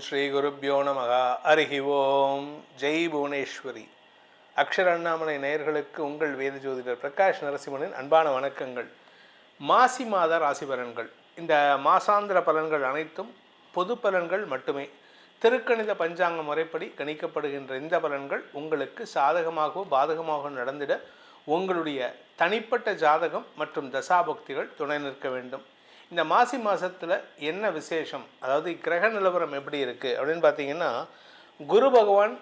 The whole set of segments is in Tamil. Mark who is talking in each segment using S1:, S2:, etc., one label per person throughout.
S1: ஸ்ரீ குருப்பியோ நமக. அருகி ஓம். ஜெய் புவனேஸ்வரி. அக்ஷர அண்ணாமலை நேயர்களுக்கு உங்கள் வேத ஜோதிடர் பிரகாஷ் நரசிம்மனின் அன்பான வணக்கங்கள். மாசி மாத ராசி பலன்கள். இந்த மாசாந்திர பலன்கள் அனைத்தும் பொது பலன்கள் மட்டுமே. திருக்கணித பஞ்சாங்க முறைப்படி கணிக்கப்படுகின்ற இந்த பலன்கள் உங்களுக்கு சாதகமாகவோ பாதகமாகவோ நடந்திட உங்களுடைய தனிப்பட்ட ஜாதகம் மற்றும் தசாபக்திகள் துணை நிற்க வேண்டும். இந்த மாசி மாதத்தில் என்ன விசேஷம்? அதாவது கிரக நிலவரம் எப்படி இருக்குது அப்படின்னு பார்த்தீங்கன்னா குரு பகவான்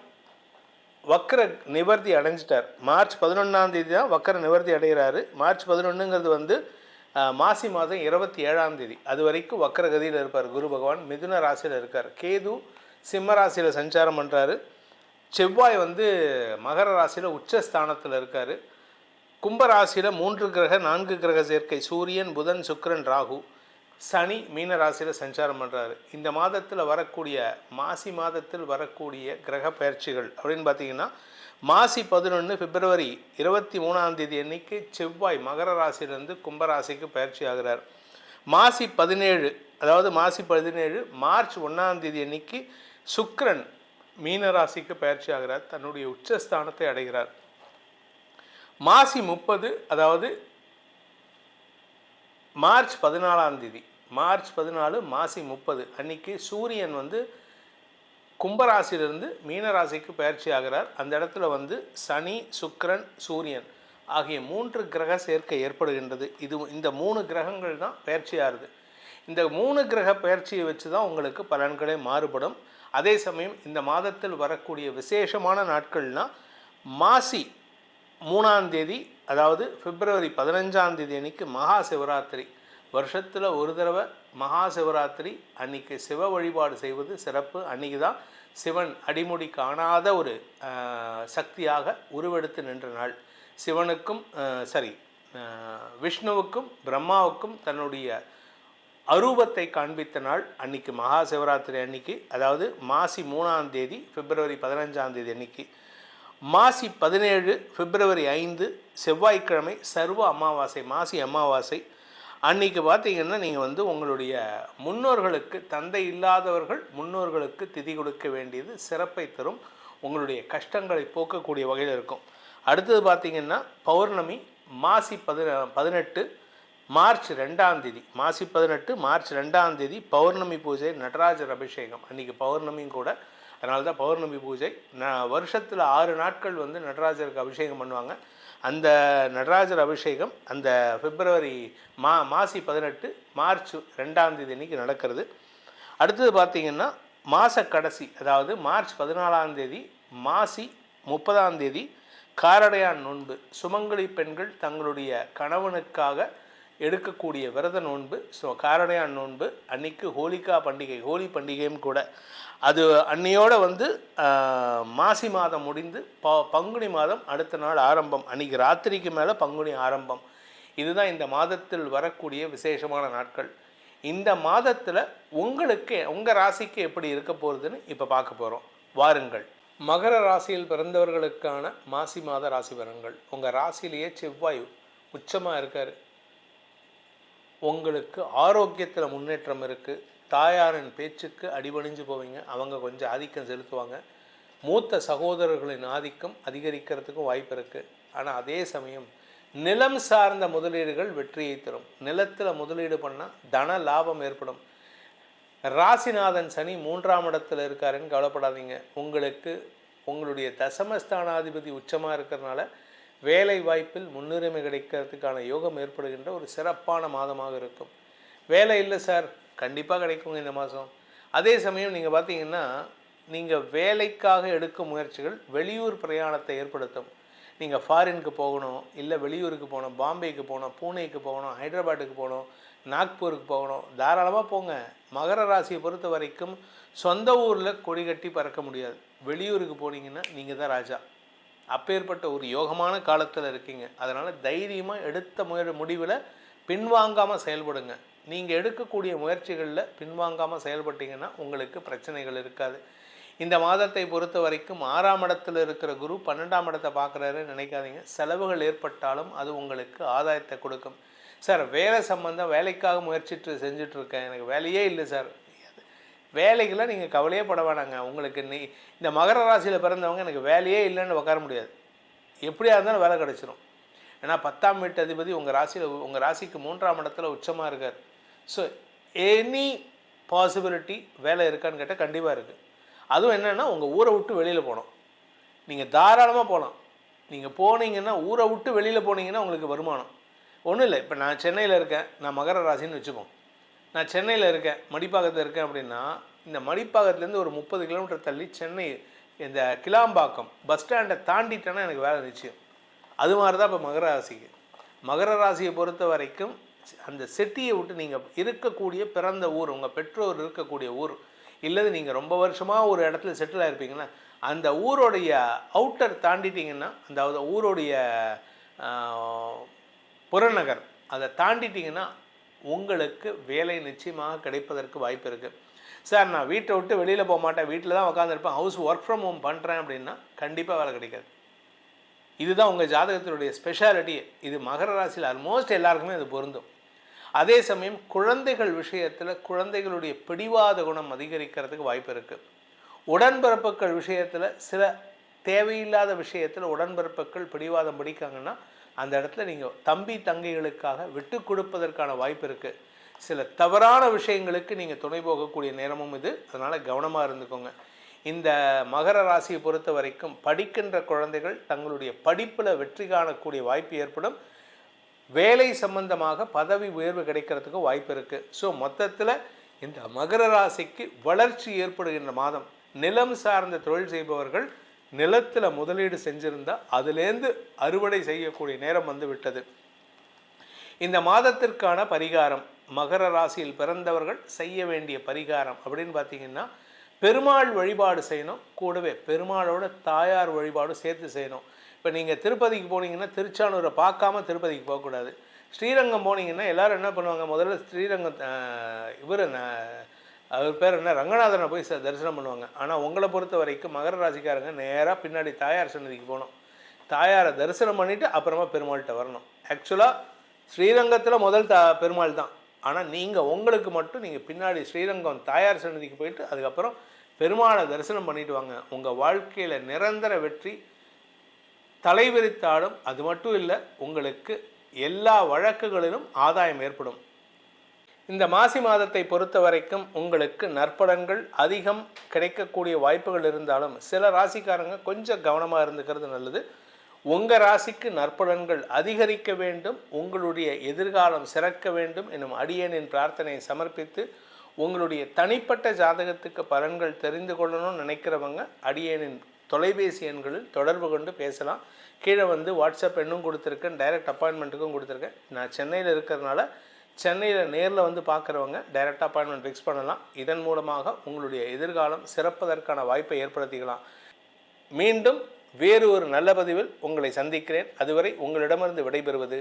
S1: வக்கர நிவர்த்தி அடைஞ்சிட்டார். மார்ச் பதினொன்றாம் தேதி தான் வக்கர நிவர்த்தி அடைகிறாரு. மார்ச் பதினொன்றுங்கிறது வந்து மாசி மாதம் இருபத்தி ஏழாம் தேதி. அது வரைக்கும் வக்கரகதியில் இருப்பார் குரு பகவான். மிதுன ராசியில் இருக்கார். கேது சிம்ம ராசியில் சஞ்சாரம் பண்ணுறாரு செவ்வாய் வந்து மகர ராசியில் உச்சஸ்தானத்தில் இருக்கார். கும்பராசியில் மூன்று கிரக நான்கு கிரக சேர்க்கை. சூரியன் புதன் சுக்கிரன் ராகு. சனி மீன ராசியில் சஞ்சாரம் பண்ணுறாரு இந்த மாதத்தில் வரக்கூடிய மாசி மாதத்தில் வரக்கூடிய கிரக பயிற்சிகள் அப்படின்னு பார்த்தீங்கன்னா மாசி பதினொன்று பிப்ரவரி இருபத்தி மூணாம் தேதி அன்னைக்கு செவ்வாய் மகர ராசியிலிருந்து கும்பராசிக்கு பயிற்சி ஆகிறார். மாசி பதினேழு அதாவது மாசி பதினேழு மார்ச் ஒன்றாம் தேதி அன்னைக்கு சுக்கிரன் மீன ராசிக்கு பயிற்சி ஆகிறார். தன்னுடைய உச்சஸ்தானத்தை அடைகிறார். மாசி முப்பது அதாவது மார்ச் பதினாலாம் தேதி மார்ச் பதினாலு மாசி முப்பது. அன்னைக்கு சூரியன் வந்து கும்பராசியிலிருந்து மீனராசிக்கு பயிற்சி ஆகிறார். அந்த இடத்துல வந்து சனி சுக்கரன் சூரியன் ஆகிய மூன்று கிரக சேர்க்கை ஏற்படுகின்றது. இது இந்த மூணு கிரகங்கள் தான் பயிற்சி ஆகுது இந்த மூணு கிரக பயிற்சியை வச்சு தான் உங்களுக்கு பலன்களே மாறுபடும். அதே சமயம் இந்த மாதத்தில் வரக்கூடிய விசேஷமான நாட்கள்னால் மாசி மூணாம் தேதி அதாவது பிப்ரவரி பதினஞ்சாம் தேதி அன்னைக்கு மகா சிவராத்திரி. வருஷத்தில் ஒரு தடவை மகா சிவராத்திரி அன்னைக்கு சிவ வழிபாடு செய்வது சிறப்பு. அன்னைக்கு தான் சிவன் அடிமுடி காணாத ஒரு சக்தியாக உருவெடுத்து நின்ற நாள். சிவனுக்கும் சரி விஷ்ணுவுக்கும் பிரம்மாவுக்கும் தன்னுடைய அரூபத்தை காண்பித்த நாள் அன்னைக்கு மகா சிவராத்திரி அன்னைக்கு. அதாவது மாசி மூணாம் தேதி பிப்ரவரி பதினஞ்சாம் தேதி அன்னைக்கு. மாசி பதினேழு பிப்ரவரி ஐந்து செவ்வாய்க்கிழமை சர்வ அமாவாசை மாசி அமாவாசை. அன்னைக்கு பார்த்தீங்கன்னா நீங்கள் வந்து உங்களுடைய முன்னோர்களுக்கு தந்தை இல்லாதவர்கள் முன்னோர்களுக்கு திதி கொடுக்க வேண்டியது சிறப்பை தரும் உங்களுடைய கஷ்டங்களை போக்கக்கூடிய வகையில் இருக்கும். அடுத்தது பார்த்தீங்கன்னா பௌர்ணமி மாசி பதின பதினெட்டு மார்ச் ரெண்டாம் தேதி. மாசி பதினெட்டு மார்ச் ரெண்டாம் தேதி பௌர்ணமி பூஜை நடராஜர் அபிஷேகம். அன்றைக்கி பௌர்ணமியும் கூட அதனால தான் பௌர்ணமி பூஜை. ந வருஷத்தில் ஆறு நாட்கள் வந்து நடராஜருக்கு அபிஷேகம் பண்ணுவாங்க. அந்த நடராஜர் அபிஷேகம் அந்த பிப்ரவரி மா மாசி பதினெட்டு மார்ச் ரெண்டாம் தேதி அன்றைக்கி நடக்கிறது. அடுத்தது பார்த்திங்கன்னா மாத கடைசி அதாவது மார்ச் பதினாலாம் தேதி மாசி முப்பதாம் தேதி காரடையான் நோன்பு. சுமங்கலி பெண்கள் தங்களுடைய கணவனுக்காக எடுக்கக்கூடிய விரத நோன்பு ஸோ காரணையான் நோன்பு அன்னைக்கு ஹோலிகா பண்டிகை ஹோலி பண்டிகையும் கூட. அது அன்னையோடு வந்து மாசி மாதம் முடிந்து ப பங்குனி மாதம் அடுத்த நாள் ஆரம்பம். அன்னைக்கு ராத்திரிக்கு மேலே பங்குனி ஆரம்பம். இதுதான் இந்த மாதத்தில் வரக்கூடிய விசேஷமான நாட்கள். இந்த மாதத்தில் உங்களுக்கு உங்கள் ராசிக்கு எப்படி இருக்க போகிறதுன்னு இப்போ பார்க்க போகிறோம் வாருங்கள். மகர ராசியில் பிறந்தவர்களுக்கான மாசி மாத ராசி பலன்கள். உங்கள் ராசியிலேயே செவ்வாய் உச்சமாக இருக்கார். உங்களுக்கு ஆரோக்கியத்தில் முன்னேற்றம் இருக்குது தாயாரின் பேச்சுக்கு அடிபணிஞ்சு போவீங்க. அவங்க கொஞ்சம் ஆதிக்கம் செலுத்துவாங்க. மூத்த சகோதரர்களின் ஆதிக்கம் அதிகரிக்கிறதுக்கும் வாய்ப்பு இருக்குது ஆனால் அதே சமயம் நிலம் சார்ந்த முதலீடுகள் வெற்றியை தரும். நிலத்தில் முதலீடு பண்ணால் தன லாபம் ஏற்படும். ராசிநாதன் சனி மூன்றாம் இடத்துல இருக்காருன்னு கவலைப்படாதீங்க. உங்களுக்கு உங்களுடைய தசமஸ்தானாதிபதி உச்சமாக இருக்கிறதுனால வேலை வாய்ப்பில் முன்னுரிமை கிடைக்கிறதுக்கான யோகம் ஏற்படுகின்ற ஒரு சிறப்பான மாதமாக இருக்கும். வேலை இல்லை சார். கண்டிப்பாக கிடைக்குங்க இந்த மாதம். அதே சமயம் நீங்கள் பார்த்தீங்கன்னா நீங்கள் வேலைக்காக எடுக்கும் முயற்சிகள் வெளியூர் பிரயாணத்தை ஏற்படுத்தும். நீங்கள் ஃபாரினுக்கு போகணும் இல்லை வெளியூருக்கு போகணும் பாம்பேக்கு போகணும் பூனேக்கு போகணும் ஹைதராபாத்துக்கு போகணும் நாக்பூருக்கு போகணும் தாராளமாக போங்க. மகர ராசியை பொறுத்த வரைக்கும் சொந்த ஊரில் கொடி கட்டி பறக்க முடியாது. வெளியூருக்கு போனீங்கன்னா நீங்கள் தான் ராஜா. அப்பேற்பட்ட ஒரு யோகமான காலத்தில் இருக்கீங்க. அதனால் தைரியமாக எடுத்த முய முடிவில் பின்வாங்காமல் செயல்படுங்க. நீங்கள் எடுக்கக்கூடிய முயற்சிகளில் பின்வாங்காமல் செயல்பட்டீங்கன்னா உங்களுக்கு பிரச்சனைகள் இருக்காது. இந்த மாதத்தை பொறுத்த வரைக்கும் ஆறாம் இடத்தில் இருக்கிற குரு பன்னெண்டாம் இடத்தை பார்க்குறாருன்னு நினைக்காதீங்க. செலவுகள் ஏற்பட்டாலும் அது உங்களுக்கு ஆதாயத்தை கொடுக்கும். சார் வேலை சம்பந்தம் வேலைக்காக முயற்சிட்டு செஞ்சுட்டு எனக்கு வேலையே இல்லை சார். வேலைக்கெல்லாம் நீங்கள் கவலையே பட வேணாங்க. உங்களுக்கு நீ இந்த மகர ராசியில் பிறந்தவங்க எனக்கு வேலையே இல்லைன்னு உட்கார முடியாது. எப்படியா இருந்தாலும் வேலை கிடச்சிரும். ஏன்னா பத்தாம் வீட்டு அதிபதி உங்கள் ராசியில் உங்கள் ராசிக்கு மூன்றாம் இடத்துல உச்சமாக இருக்கார். ஸோ எனி பாசிபிலிட்டி வேலை இருக்கான்னு கேட்டால் கண்டிப்பாக இருக்குது அதுவும் என்னென்னா உங்கள் ஊரை விட்டு வெளியில் போகணும். நீங்கள் தாராளமாக போகலாம். நீங்கள் போனீங்கன்னா ஊரை விட்டு வெளியில் போனீங்கன்னா உங்களுக்கு வருமானம். ஒன்றும் இல்லை. இப்போ நான் சென்னையில் இருக்கேன். நான் மகர ராசின்னு வச்சுப்போம் நான் சென்னையில் இருக்கேன். மடிப்பாக்கத்தில் இருக்கேன் அப்படின்னா இந்த மடிப்பாக்கத்துலேருந்து ஒரு முப்பது கிலோமீட்டர் தள்ளி சென்னை இந்த கிளாம்பாக்கம் பஸ் ஸ்டாண்டை தாண்டிட்டேன்னா எனக்கு வேலை நிச்சயம். அது மாதிரி தான் இப்போ மகர ராசிக்கு. மகர ராசியை பொறுத்த வரைக்கும் அந்த சிட்டியை விட்டு நீங்கள் இருக்கக்கூடிய பிறந்த ஊர் உங்கள் பெற்றோர் இருக்கக்கூடிய ஊர் இல்லது நீங்கள் ரொம்ப வருஷமாக ஒரு இடத்துல செட்டில் ஆகிருப்பீங்கன்னா அந்த ஊருடைய அவுட்டர் தாண்டிட்டிங்கன்னா அந்த ஊருடைய புறநகர் அதை தாண்டிட்டீங்கன்னா உங்களுக்கு வேலை நிச்சயமாக கிடைப்பதற்கு வாய்ப்பு இருக்குது சார் நான் வீட்டை விட்டு வெளியில் போக மாட்டேன். வீட்டில் தான் உட்காந்துருப்பேன் ஹவுஸ் ஒர்க் ஃப்ரம் ஹோம் பண்ணுறேன் அப்படின்னா கண்டிப்பாக வேலை கிடைக்காது. இதுதான் உங்கள் ஜாதகத்தினுடைய ஸ்பெஷாலிட்டி இது மகர ராசியில் ஆல்மோஸ்ட் எல்லாருக்குமே அது பொருந்தும். அதே சமயம் குழந்தைகள் விஷயத்தில் குழந்தைகளுடைய பிடிவாத குணம் அதிகரிக்கிறதுக்கு வாய்ப்பு இருக்குது உடன்பிறப்புகள் விஷயத்தில் சில தேவையில்லாத விஷயத்தில் உடன்பிறப்புகள் பிடிவாதம் பிடிக்காங்கன்னா அந்த இடத்துல நீங்கள் தம்பி தங்கைகளுக்காக விட்டு கொடுப்பதற்கான வாய்ப்பு இருக்குது சில தவறான விஷயங்களுக்கு நீங்கள் துணை போகக்கூடிய நேரமும் இது. அதனால் கவனமாக இருந்துக்கோங்க. இந்த மகர ராசியை பொறுத்த வரைக்கும் படிக்கின்ற குழந்தைகள் தங்களுடைய படிப்பில் வெற்றி காணக்கூடிய வாய்ப்பு ஏற்படும். வேலை சம்பந்தமாக பதவி உயர்வு கிடைக்கிறதுக்கு வாய்ப்பு இருக்குது ஸோ மொத்தத்தில் இந்த மகர ராசிக்கு வளர்ச்சி ஏற்படுகின்ற மாதம். நிலம் சார்ந்த தொழில் செய்பவர்கள் நிலத்தில் முதலீடு செஞ்சிருந்தால் அதுலேருந்து அறுவடை செய்யக்கூடிய நேரம் வந்து விட்டது. இந்த மாதத்திற்கான பரிகாரம் மகர ராசியில் பிறந்தவர்கள் செய்ய வேண்டிய பரிகாரம் அப்படின்னு பார்த்தீங்கன்னா பெருமாள் வழிபாடு செய்யணும் கூடவே பெருமாளோட தாயார் வழிபாடு சேர்த்து செய்யணும். இப்போ நீங்கள் திருப்பதிக்கு போனீங்கன்னா திருச்சானூரை பார்க்காம திருப்பதிக்கு போகக்கூடாது. ஸ்ரீரங்கம் போனீங்கன்னா எல்லோரும் என்ன பண்ணுவாங்க? முதல்ல ஸ்ரீரங்கம் இவர் அவர் பேர் என்ன? ரங்கநாதனை போய் தரிசனம் பண்ணுவாங்க. ஆனால் உங்களை பொறுத்த வரைக்கும் மகர ராசிக்காரங்க நேராக பின்னாடி தாயார் சன்னதிக்கு போகணும். தாயாரை தரிசனம் பண்ணிவிட்டு அப்புறமா பெருமாள்கிட்ட வரணும். ஆக்சுவலாக ஸ்ரீரங்கத்தில் முதல் தா பெருமாள் தான். ஆனால் நீங்கள் உங்களுக்கு மட்டும் நீங்கள் பின்னாடி ஸ்ரீரங்கம் தாயார் சன்னதிக்கு போயிட்டு அதுக்கப்புறம் பெருமாளை தரிசனம் பண்ணிட்டு வாங்க. உங்கள் வாழ்க்கையில் நிரந்தர வெற்றி தலைவிரித்தாலும் அது மட்டும் இல்லை உங்களுக்கு எல்லா வழக்குகளிலும் ஆதாயம் ஏற்படும். இந்த மாசி மாதத்தை பொறுத்த வரைக்கும் உங்களுக்கு நற்பலன்கள் அதிகம் கிடைக்கக்கூடிய வாய்ப்புகள் இருந்தாலும் சில ராசிக்காரங்க கொஞ்சம் கவனமாக இருந்துக்கிறது நல்லது. உங்கள் ராசிக்கு நற்பலன்கள் அதிகரிக்க வேண்டும் உங்களுடைய எதிர்காலம் சிறக்க வேண்டும் எனும் அடியேனின் பிரார்த்தனையை சமர்ப்பித்து உங்களுடைய தனிப்பட்ட ஜாதகத்துக்கு பலன்கள் தெரிந்து கொள்ளணும்னு நினைக்கிறவங்க அடியேனின் தொலைபேசி எண்களில் தொடர்பு கொண்டு பேசலாம். கீழே வந்து வாட்ஸ்அப் எண்ணும் கொடுத்துருக்கேன் டைரக்ட் அப்பாயின்மெண்ட்டுக்கும் கொடுத்துருக்கேன். நான் சென்னையில் இருக்கிறதுனால சென்னையில் நேரில் வந்து பார்க்குறவங்க டைரெக்டாக அப்பாயின்மெண்ட் ஃபிக்ஸ் பண்ணலாம். இதன் மூலமாக உங்களுடைய எதிர்காலம் சிறப்பதற்கான வாய்ப்பை ஏற்படுத்திக்கலாம். மீண்டும் வேறு ஒரு நல்ல பதிவில் உங்களை சந்திக்கிறேன். அதுவரை உங்களிடமிருந்து விடைபெறுவது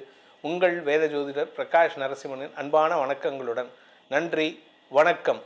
S1: உங்கள் வேத ஜோதிடர் பிரகாஷ் நரசிம்மனின் அன்பான வணக்கங்களுடன். நன்றி வணக்கம்.